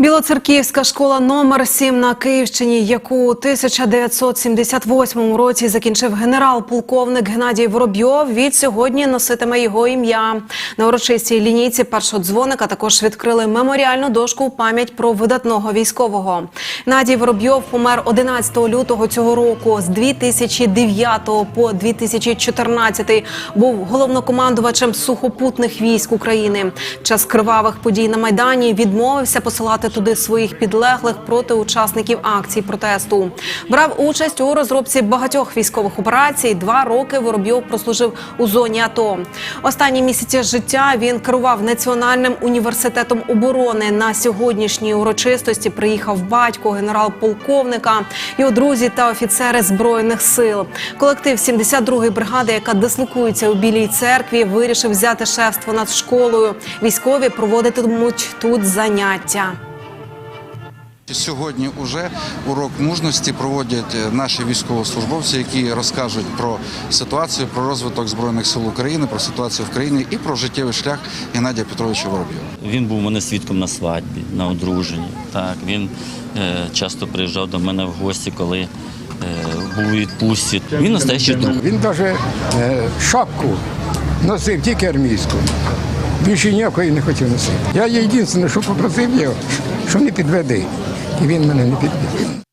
Білоцерківська школа номер 7 на Київщині, яку у 1978 році закінчив генерал-полковник Геннадій Воробйов, від сьогодні носитиме його ім'я. На урочистій лінійці першого дзвоника також відкрили меморіальну дошку у пам'ять про видатного військового. Геннадій Воробйов помер 11 лютого цього року. З 2009 по 2014 був головнокомандувачем сухопутних військ України. Час кривавих подій на майдані відмовився посилати туди своїх підлеглих проти учасників акцій протесту. Брав участь у розробці багатьох військових операцій. Два роки Воробйов прослужив у зоні АТО. Останні місяці життя він керував Національним університетом оборони. На сьогоднішній урочистості приїхав батько генерал-полковника, його друзі та офіцери збройних сил. Колектив 72-ї бригади, яка дислокується у Білій церкві, вирішив взяти шефство над школою. Військові проводитимуть тут заняття. Сьогодні вже урок мужності проводять е, наші військовослужбовці, які розкажуть про ситуацію, про розвиток збройних сил України, про ситуацію в країні і про життєвий шлях Геннадія Петровича Воробйова. Він був у мене свідком на свадьбі, на одруженні. Так, він е, часто приїжджав до мене в гості, коли е, був у відпустці. Він настоящий друг. Він навіть е, шапку носив тільки армійську. Більше ніякої не хотів носити. Я єдине, що попросив його, що не підведи. І він мене не підвів.